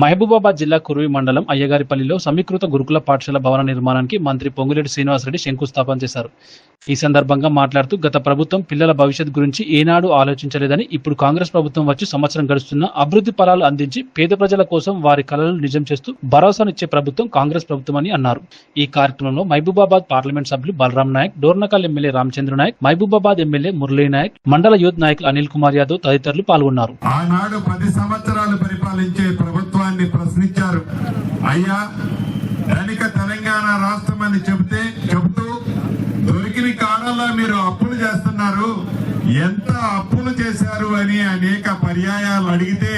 మహబూబాబాద్ జిల్లా కురువి మండలం అయ్యగారిపల్లిలో సమీకృత గురుకుల పాఠశాల భవన నిర్మాణానికి మంత్రి పొంగులేటి శ్రీనివాసరెడ్డి శంకుస్థాపన చేశారు. ఈ సందర్భంగా మాట్లాడుతూ గత ప్రభుత్వం పిల్లల భవిష్యత్ గురించి ఏనాడు ఆలోచించలేదని ఇప్పుడు కాంగ్రెస్ ప్రభుత్వం వచ్చి సంవత్సరం గడుస్తున్న అభివృద్ధి ఫలాలు అందించి పేద ప్రజల కోసం వారి కలలను నిజం చేస్తూ భరోసానిచ్చే ప్రభుత్వం కాంగ్రెస్ ప్రభుత్వం అని అన్నారు. ఈ కార్యక్రమంలో మహబూబాబాద్ పార్లమెంట్ సభ్యులు బలరాం నాయక్ డోర్నకల్ ఎమ్మెల్యే రామచంద్ర నాయక్ మహబూబాబాద్ ఎమ్మెల్యే మురళీ నాయక్ మండల యూత్ నాయకులు అనిల్ కుమార్ యాదవ్ తదితరులు పాల్గొన్నారు. ఆనాడు పది సంవత్సరాలు పరిపాలించే ప్రభుత్వాన్ని ప్రశ్నించారు. అయ్యా ధనిక తెలంగాణ రాష్ట్రం అని చెబితే చెబుతూ దొరికిన కాలంలో మీరు అప్పులు చేస్తున్నారు. ఎంత అప్పులు చేశారు అని అనేక పర్యాయాలు అడిగితే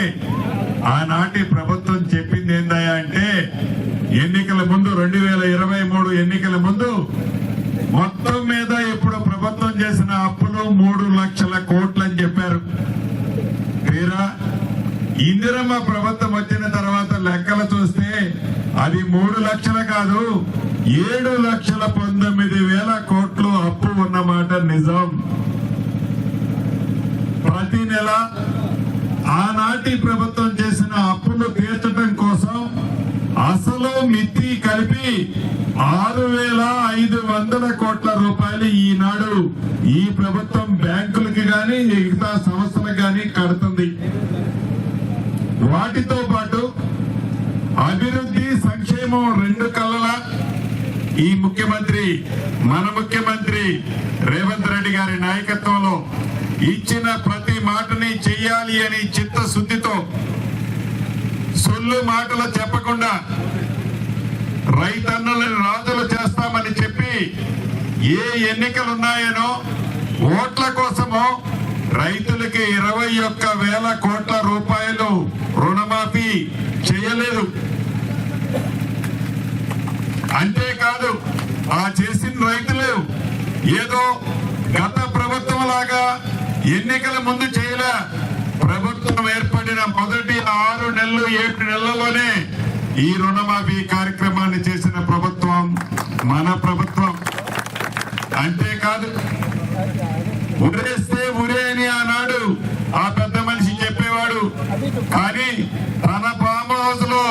ఆనాటి ప్రభుత్వం చెప్పింది ఏందయ్యా అంటే ఎన్నికల ముందు రెండు వేల ఇరవై మూడు ఎన్నికల ముందు మొత్తం మీద ఇప్పుడు ప్రభుత్వం చేసిన అప్పులు మూడు లక్షల కోట్లు అని చెప్పారు. ఇందిరమ్మ ప్రభుత్వం వచ్చిన తర్వాత లెక్కలు చూస్తే అది మూడు లక్షలు కాదు ఏడు లక్షల పంతొమ్మిది వేల కోట్లు అప్పు ఉన్నమాట నిజం. ప్రతి నెల ఆనాటి ప్రభుత్వం చేసిన అప్పులు తీర్చడం కోసం అసలు మిత్తి కలిపి ఆరు వేల ఐదు వందల కోట్ల రూపాయలు ఈనాడు ఈ ప్రభుత్వం బ్యాంకులకి గాని మిగతా సంస్థలకు గాని కడుతుంది. వాటితో పాటు అభివృద్ధి సంక్షేమం రెండు కళ్ళల ఈ ముఖ్యమంత్రి మన ముఖ్యమంత్రి రేవంత్ రెడ్డి గారి నాయకత్వంలో ఇచ్చిన ప్రతి మాటని చెయ్యాలి అని చిత్తశుద్ధితో సొల్లు మాటలు చెప్పకుండా రైతన్నులను రాజులు చేస్తామని చెప్పి ఏ ఎన్నికలు ఉన్నాయనో ఓట్ల కోసమో రైతులకి ఇరవై ఒక్క వేల కోట్ల రూపాయలు రుణమాఫీ చేయలేదు. అంతేకాదు ఆ చేసిన రైతులు ఏదో గత ప్రభుత్వం లాగా ఎన్నికల ముందు చేయలే. ప్రభుత్వం ఏర్పడిన మొదటి ఆరు నెలలు ఏడు నెలల్లోనే ఈ రుణమాఫీ కార్యక్రమాన్ని చేసిన ప్రభుత్వం మన ప్రభుత్వం. అంతేకాదు ఉరేస్తే ఉరే అని ఆనాడు ఆ పెద్ద మనిషి చెప్పేవాడు కానీ తన ఫామ్ హౌస్లో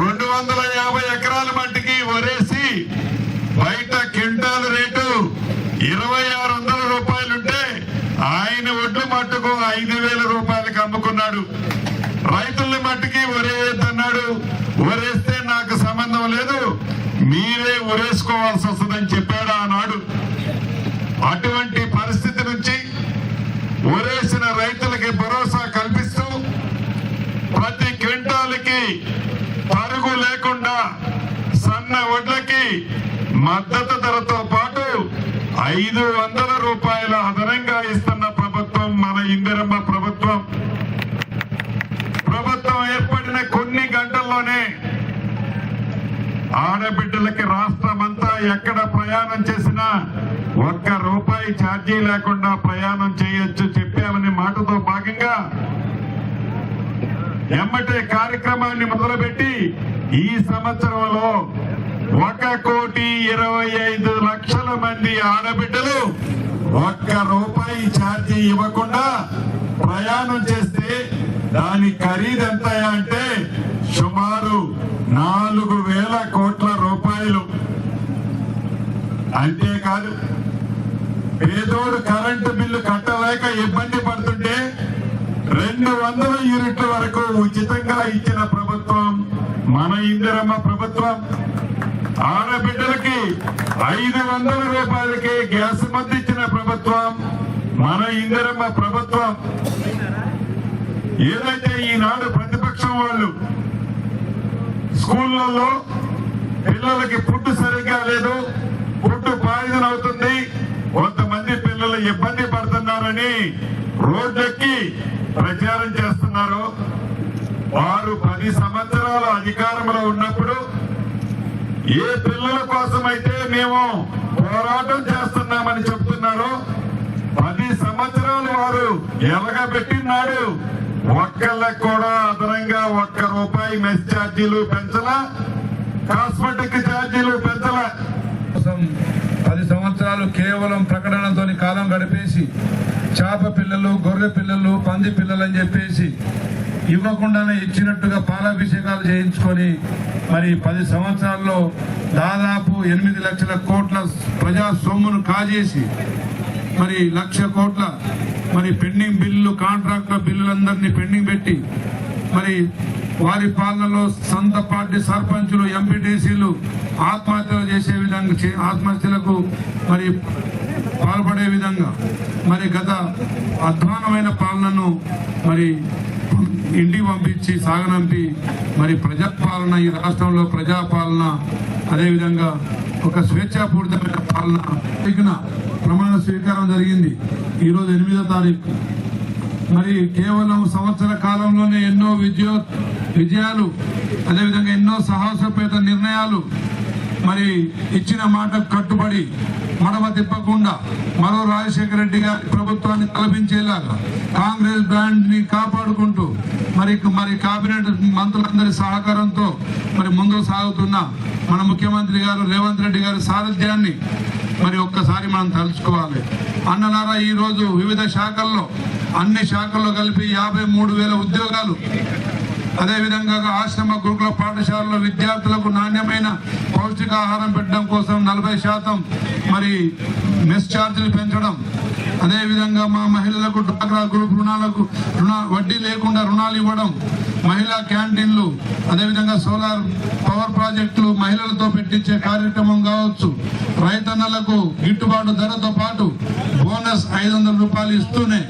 రెండు వందల యాభై ఎకరాల మట్టికి వరేసి బయట క్వింటాల్ రేటు ఇరవై ఆరు వందల రూపాయలుంటే ఆయన ఒడ్లు మట్టుకు ఐదు వేల రూపాయలకు అమ్ముకున్నాడు. రైతుల మట్టికి ఒరేయద్దన్నాడు ఒరేస్తే నాకు సంబంధం లేదు. మీరే ఒరేసుకోవాల్సి వస్తుందని చెప్పాడు ఆనాడు. అటు పరిస్థితి నుంచి ఒరేసిన రైతులకి భరోసా కల్పిస్తూ ప్రతి క్వింటాల్కి తరుగు లేకుండా సన్న వడ్లకి మద్దతు ధరతో పాటు ఐదు వందల రూపాయల అదనంగా ఇస్తున్న ప్రభుత్వం మన ఇందిరమ్మ ప్రభుత్వం. ప్రభుత్వం ఏర్పడిన కొన్ని గంటల్లోనే ఆడబిడ్డలకి రాష్ట్రమంతా ఎక్కడ ప్రయాణం చేసినా ఒక్క రూపాయి ఛార్జీ లేకుండా ప్రయాణం చేయొచ్చు చెప్పామని మాటతో భాగంగా ఎమ్మటే కార్యక్రమాన్ని మొదలుపెట్టి ఈ సంవత్సరంలో ఒక కోటి ఇరవై ఐదు లక్షల మంది ఆడబిడ్డలు ఒక్క రూపాయి ఛార్జీ ఇవ్వకుండా ప్రయాణం చేస్తే దాని ఖరీదు ఎంత అంటే సుమారు నాలుగు వేల కోట్ల రూపాయలు. అంతేకాదు పేదోడు కరెంటు బిల్లు కట్టలేక ఇబ్బంది పడుతుంటే రెండు వందల యూనిట్ల వరకు ఉచితంగా ఇచ్చిన ప్రభుత్వం మన ఇందిరమ్మ ప్రభుత్వం ఆడబిడ్డలకి ఐదు వందల రూపాయలకి గ్యాస్ మద్దతు ఇచ్చిన ప్రభుత్వం మన ఇందిరమ్మ ప్రభుత్వం. ఏదైతే ఈనాడు ప్రతిపక్షం వాళ్ళు స్కూళ్ళల్లో పిల్లలకి ఫుడ్ సరిగ్గా లేదు ఫుడ్ పాయిజన్ అవుతుంది కొంతమంది పిల్లలు ఇబ్బంది పడుతున్నారని రోడ్లెక్కి ప్రచారం చేస్తున్నారు. వారు పది సంవత్సరాల అధికారంలో ఉన్నప్పుడు ఏ పిల్లల కోసం అయితే మేము పోరాటం చేస్తున్నామని చెప్తున్నారు పది సంవత్సరాలు వారు ఎలగబెట్టినాడు. ఒక్కళ్ళకు కూడా అదనంగా ఒక్క రూపాయి మెస్ ఛార్జీలు పెంచలా కాస్మెటిక్ ఛార్జీలు పెంచలా. పది సంవత్సరాలు కేవలం ప్రకటనతో కాలం గడిపేసి చేప పిల్లలు గొర్రె పిల్లలు పంది పిల్లలు అని చెప్పేసి ఇవ్వకుండానే ఇచ్చినట్టుగా పాలాభిషేకాలు చేయించుకొని మరి పది సంవత్సరాల్లో దాదాపు ఎనిమిది లక్షల కోట్ల ప్రజా సొమ్మును కాజేసి మరి లక్ష కోట్ల మరి పెండింగ్ బిల్లు కాంట్రాక్ట్ల బిల్లులందరినీ పెండింగ్ పెట్టి మరి వారి పాలనలో సొంత పార్టీ సర్పంచులు ఎంపీటీసీలు ఆత్మహత్యలు చేసే విధంగా ఆత్మహత్యలకు మరి పాల్పడే విధంగా మరి గత అధ్వానమైన పాలనను మరి ఇంటికి పంపించి సాగనంపి మరి ప్రజాపాలన ఈ రాష్ట్రంలో ప్రజాపాలన అదేవిధంగా ఒక స్వేచ్ఛాపూరితమైన పాలన తగిన ప్రమాణ స్వీకారం జరిగింది. ఈరోజు ఎనిమిదో తారీఖు. మరి కేవలం సంవత్సర కాలంలోనే ఎన్నో విద్యుత్ విజయాలు అదేవిధంగా ఎన్నో సాహసోపేత నిర్ణయాలు మరి ఇచ్చిన మాటకు కట్టుబడి మడమ తిప్పకుండా మరో రాజశేఖర రెడ్డి గారి ప్రభుత్వాన్ని తలపించేలాగా కాంగ్రెస్ బ్రాండ్ని కాపాడుకుంటూ మరి మరి కేబినెట్ మంత్రులందరి సహకారంతో మరి ముందుకు సాగుతున్న మన ముఖ్యమంత్రి గారు రేవంత్ రెడ్డి గారి సారథ్యాన్ని మరి ఒక్కసారి మనం తలుచుకోవాలి. అన్నలారా ఈరోజు వివిధ శాఖల్లో అన్ని శాఖల్లో కలిపి యాభై మూడు వేల ఉద్యోగాలు అదేవిధంగా ఆశ్రమ గురుకుల పాఠశాలలో విద్యార్థులకు నాణ్యమైన పౌష్టికాహారం పెట్టడం కోసం నలభై శాతం మరి మెస్ ఛార్జీలు పెంచడం. అదేవిధంగా మా మహిళలకు డ్వాక్రా గ్రూప్ రుణాలకు రుణ వడ్డీ లేకుండా రుణాలు ఇవ్వడం. మహిళా క్యాంటీన్లు అదేవిధంగా సోలార్ పవర్ ప్రాజెక్టులు మహిళలతో పెట్టించే కార్యక్రమం కావచ్చు. రైతన్నలకు గిట్టుబాటు ధరతో పాటు బోనస్ ఐదు వందల రూపాయలు ఇస్తూనే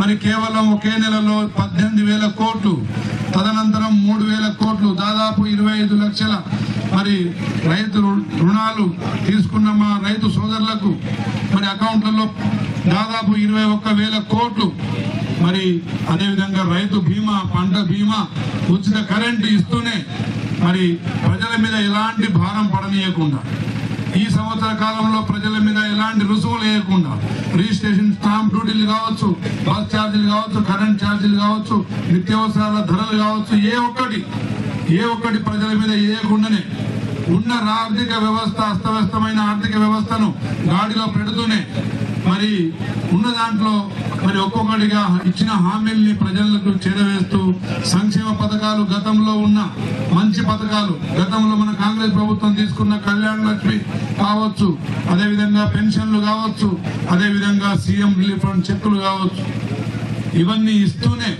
మరి కేవలం ఒకే నెలలో పద్దెనిమిది వేల కోట్లు తదనంతరం మూడు వేల కోట్లు దాదాపు ఇరవై ఐదు లక్షల మరి రైతు రుణాలు తీసుకున్న మా రైతు సోదరులకు మరి అకౌంట్లలో దాదాపు ఇరవై ఒక్క వేల కోట్లు. మరి అదేవిధంగా రైతు బీమా పంట బీమా ఉచిత కరెంటు ఇస్తూనే మరి ప్రజల మీద ఎలాంటి భారం పడనీయకుండా. ఈ సంవత్సర కాలంలో ప్రజల మీద ఎలాంటి రుసుములు వేయకుండా రిజిస్ట్రేషన్ స్టాంప్ డ్యూటీలు కావచ్చు బస్ ఛార్జీలు కావచ్చు కరెంట్ ఛార్జీలు కావచ్చు నిత్యావసరాల ధరలు కావచ్చు ఏ ఒక్కటి ఏ ఒక్కటి ప్రజల మీద వేయకుండానే ఉన్న ఆర్థిక వ్యవస్థ అస్తవ్యస్తమైన ఆర్థిక వ్యవస్థను గాడిలో పెడుతూనే మరి ఉన్న దాంట్లో మరి ఒక్కొక్కటిగా ఇచ్చిన హామీల్ని ప్రజలకు చేరవేస్తూ సంక్షేమ పథకాలు గతంలో ఉన్న మంచి పథకాలు గతంలో మన కాంగ్రెస్ ప్రభుత్వం తీసుకున్న కళ్యాణ లక్ష్మి కావచ్చు అదేవిధంగా పెన్షన్లు కావచ్చు అదేవిధంగా సీఎం రిలీఫ్ ఫండ్ చెక్కులు కావచ్చు ఇవన్నీ ఇస్తూనే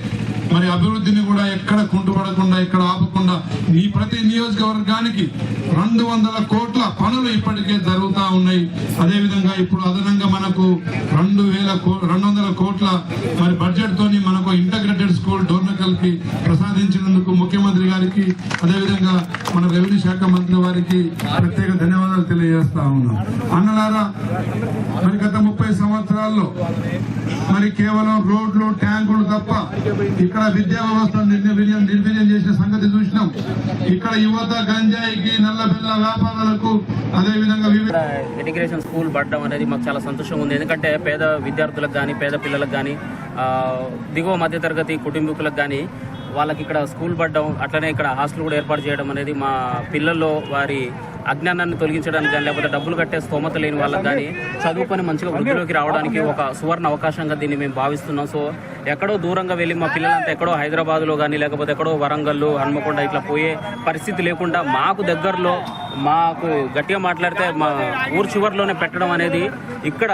మరి అభివృద్ధిని కూడా ఎక్కడ కుంటుపడకుండా ఎక్కడ ఆపకుండా ఈ ప్రతి నియోజకవర్గానికి రెండు వందల కోట్ల పనులు ఇప్పటికే జరుగుతా ఉన్నాయి. అదేవిధంగా ఇప్పుడు అదనంగా మనకు రెండు వేల కో- రెండు వందల కోట్ల మరి బడ్జెట్ తోని మనకు ఇంటగ్రేటెడ్ స్కూల్ డోర్ శాఖలకి ప్రసాదించినందుకు ముఖ్యమంత్రి గారికి అదేవిధంగా మన రెవెన్యూ శాఖ మంత్రి వారికి ప్రత్యేక ధన్యవాదాలు తెలియజేస్తా ఉన్నాం. అన్నలారా మరి గత ముప్పై సంవత్సరాల్లో మరి కేవలం రోడ్లు ట్యాంకులు తప్ప ఇక్కడ విద్యా వ్యవస్థ నిర్వీర్యం నిర్వీర్యం చేసిన సంగతి చూసినాం. ఇక్కడ యువత గంజాయికి నల్లబిల్ల వ్యాపారాలకు అదేవిధంగా వివిధ ఇంటిగ్రేషన్ స్కూల్ పడడం అనేది మాకు చాలా సంతోషంగా ఉంది. ఎందుకంటే పేద విద్యార్థులకు కానీ పేద పిల్లలకు కానీ దిగువ మధ్యతరగతి కుటుంబీకులకు కానీ వాళ్ళకి ఇక్కడ స్కూల్ పడడం అట్లనే ఇక్కడ హాస్టల్ కూడా ఏర్పాటు చేయడం అనేది మా పిల్లల్లో వారి అజ్ఞానాన్ని తొలగించడానికి కానీ లేకపోతే డబ్బులు కట్టే స్తోమత లేని వాళ్ళకి కానీ చదువుకొని మంచిగా వృద్ధిలోకి రావడానికి ఒక సువర్ణ అవకాశంగా దీన్ని మేము భావిస్తున్నాం. సో ఎక్కడో దూరంగా వెళ్ళి మా పిల్లలంతా ఎక్కడో హైదరాబాద్లో కానీ లేకపోతే ఎక్కడో వరంగల్ హన్మకొండ ఇట్లా పోయే పరిస్థితి లేకుండా మాకు దగ్గరలో మాకు గట్టిగా మాట్లాడితే మా ఊరు చివరిలోనే పెట్టడం అనేది ఇక్కడ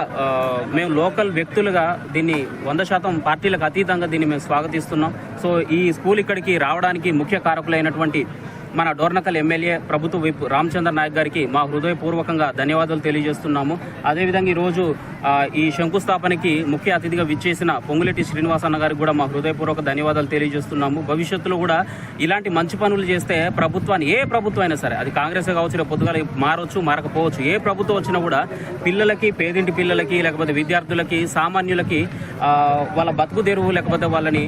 మేము లోకల్ వ్యక్తులుగా దీన్ని వంద శాతం పార్టీలకు అతీతంగా దీన్ని మేము స్వాగతిస్తున్నాం. సో ఈ స్కూల్ ఇక్కడికి రావడానికి ముఖ్య కారకులైనటువంటి మన డోర్నకల్ ఎమ్మెల్యే ప్రభుత్వ విప్ రామచంద్ర నాయక్ గారికి మా హృదయపూర్వకంగా ధన్యవాదాలు తెలియజేస్తున్నాము. అదేవిధంగా ఈరోజు ఈ శంకుస్థాపనకి ముఖ్య అతిథిగా విచ్చేసిన పొంగులెట్టి శ్రీనివాసన్న గారికి కూడా మా హృదయపూర్వక ధన్యవాదాలు తెలియజేస్తున్నాము. భవిష్యత్తులో కూడా ఇలాంటి మంచి పనులు చేస్తే ప్రభుత్వాన్ని ఏ ప్రభుత్వం అయినా సరే అది కాంగ్రెస్ కావచ్చు రేపు మారవచ్చు మారకపోవచ్చు ఏ ప్రభుత్వం వచ్చినా కూడా పిల్లలకి పేదింటి పిల్లలకి లేకపోతే విద్యార్థులకి సామాన్యులకి వాళ్ళ బతుకు తెరువు లేకపోతే వాళ్ళని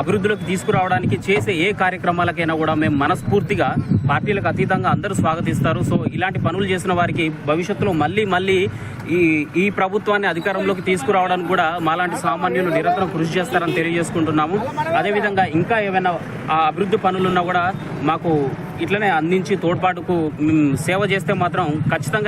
అభివృద్ధిలోకి తీసుకురావడానికి చేసే ఏ కార్యక్రమాలకైనా కూడా మేము మనస్ఫూర్తిగా పార్టీలకు అతీతంగా అందరూ స్వాగతిస్తారు. సో ఇలాంటి పనులు చేసిన వారికి భవిష్యత్తులో మళ్ళీ మళ్ళీ ఈ ఈ ప్రభుత్వాన్ని అధికారంలోకి తీసుకురావడానికి కూడా మాలాంటి సామాన్యులు నిరంతరం కృషి చేస్తారని తెలియజేసుకుంటున్నాము. అదేవిధంగా ఇంకా ఏమైనా ఆ అభివృద్ధి పనులున్నా కూడా మాకు ఇట్లనే అందించి తోడ్పాటుకు సేవ చేస్తే మాత్రం ఖచ్చితంగా